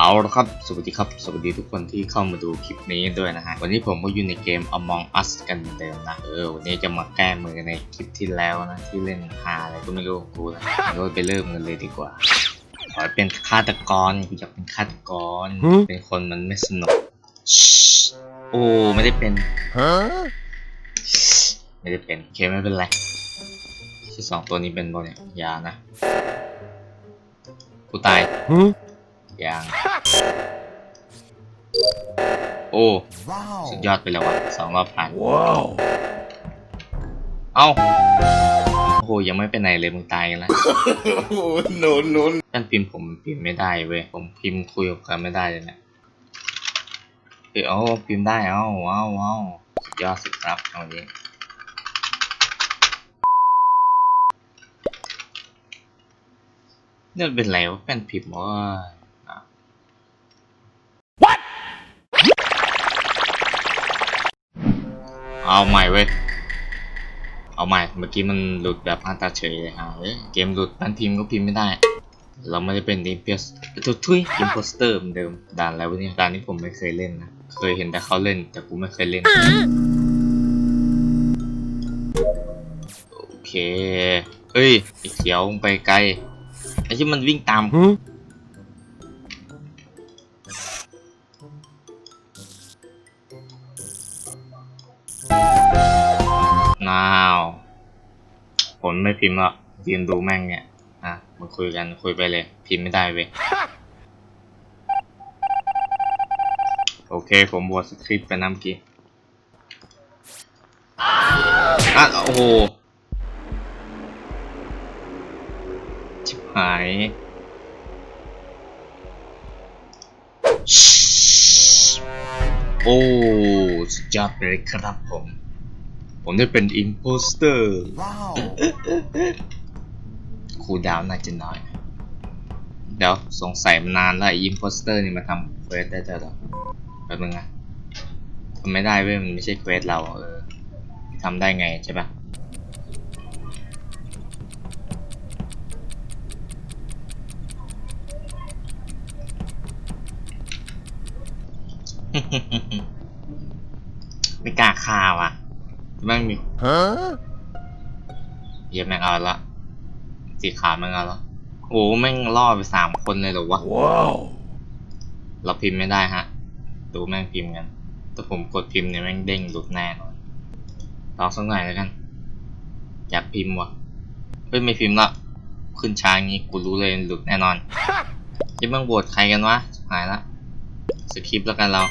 เอาละครับ สวัสดีครับ สวัสดีทุกคนที่เข้ามาดูคลิปนี้ด้วยนะฮะ วันนี้ผมก็อยู่ในเกม Among Us กันเหมือนเดิมนะ เออ วันนี้จะมาแก้มือในคลิปที่แล้วนะ ที่เล่นหาอะไรก็ไม่รู้ของกูนะก็ไปเริ่มกันเลยดีกว่า ขอให้เป็นฆาตกรกูอยากเป็นฆาตกร เป็นคนมันไม่สนุกชิโอ้ ไม่ได้เป็น Huh? ไม่ได้เป็นโอเคไม่เป็นไรที่สองตัวนี้เป็นบอเนี่ยอยานะ กูตาย Huh? ยัง โอ้ Wow. สุดยอดไปแล้วว่ะสองรอบผ่าน Wow. เอ้าโอ้โหยังไม่ไปไหนเลยมึงตายกันแล้ว oh, no, no. การพิมพ์ผมพิมพ์ไม่ได้เว้ยผมพิมพ์คุยกับใครไม่ได้เลยเนี่ยเออเอาพิมพ์ได้เอ้าว้าวว้าวสุดยอดสุดครับเอาอย่างนี้เนี่ยเป็นไรวะแป้นพิมพ์ว่า เอาใหม่เว้ย เอาใหม่ เมื่อกี้มันหลุดแบบอันตาเฉยเลยฮะเกมหลุดแป้นพิมพ์ก็พิมพ์ไม่ได้ เราไม่ได้เป็นอิมเพียสทุทุยอิมโพสเตอร์เหมือนเดิม ด่านแล้วะเนี่ยด่านนี้ผมไม่เคยเล่นนะ เคยเห็นแต่เขาเล่น แต่กูไม่เคยเล่น โอเค เฮ้ยไอ้เขียวไปไกล ไอ้ที่มันวิ่งตาม นาวผมไม่พิมพ์หรอกยืนดูแม่งเนี่ยอะมาคุยกันคุยไปเลย พิมพ์ไม่ได้เว้ยโอเค ผมบวชสคริปต์ไปน้ำกี้อะโอ้โหชิบหายโอ้สุดยอดไปเลยครับผม ผมได้เป็นอิ p โพสเตอร์ Wow. คูลดาวน์น่าจะน้อย เดี๋ยวสงสัยมานานแล้วอิ p โพสเตอร์นี่มาทำเควสได้แต่หรอแป๊บนึงนะทำไม่ได้เว้ยมันไม่ใช่เควสเราเออทำได้ไงใช่ปะไม่กล้าฆ่าว่ะ แม่งมี Huh? เหี้ยแม่งเอาละสีขาวแม่งเอาละโอ้แม่งล่อไปสามคนเลยเหรอวะ Wow. เราพิมพ์ไม่ได้ฮะ ดูแม่งพิมพ์กันถ้าผมกดพิมพ์เนี่ยแม่งเด้งหลุดแน่นอนลองสักหน่อยแล้วกันอยากพิมพ์วะเฮ้ยไม่พิมพ์ละขึ้นช้าอย่างงี้กูรู้เลยหลุดแน่นอนจะแม่งโหวตใครกันวะชิบหายละสคริปต์แล้วกันเรา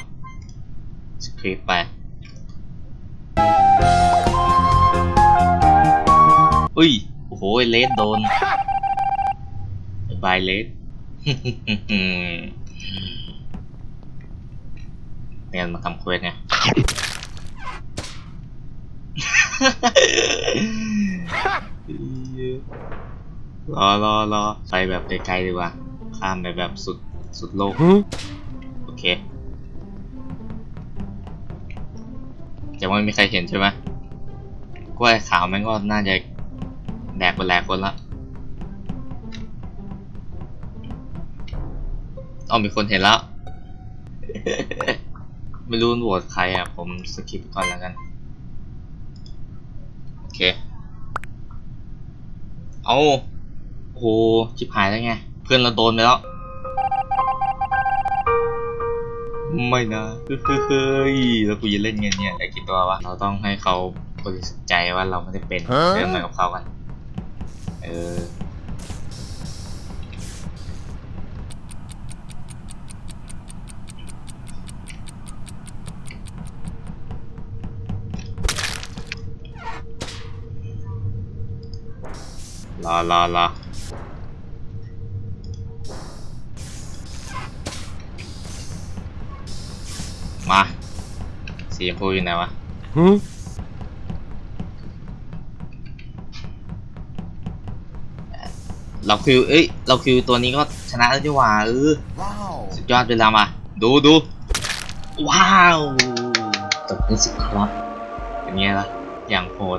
สคริปต์ไป อุ้ย โอ้โหเลสโดนบายเลสเรียนมาทำเควสไงรอรอรอไปแบบไกลๆดีกว่า ข้ามไปแบบสุดสุดโลก Huh? โอเคยังไม่มีใครเห็นใช่ไหมกล้วยขาวแม่งก็น่าจะ แดกไปแหลกคนละอ๋อมีคนเห็นแล้ว ไม่รู้โหวตใครอะ ผมสคิปก่อนแล้วกัน โอเค เอาโอ้โหชิบหายแล้วไง เพื่อนเราโดนไปแล้ว ไม่นะเฮ้ยแล้วกูจะเล่นเงินเนี่ยแต่คิดตัวว่าเราต้องให้เขาบริสุทธิ์ใจว่าเราไม่ได้เป็นฮะเรื่องอะไรกับเขากัน เออรอรอรอมาสีชมพูอยู่ไหนวะ Huh? เราคิว เอ้ย เราคิวตัวนี้ก็ชนะแล้วดีกว่าเออ Wow. สุดยอดไปแล้วมา ดูดู ว้าวจบนี่สิครับ เป็นไงล่ะ อย่างโหด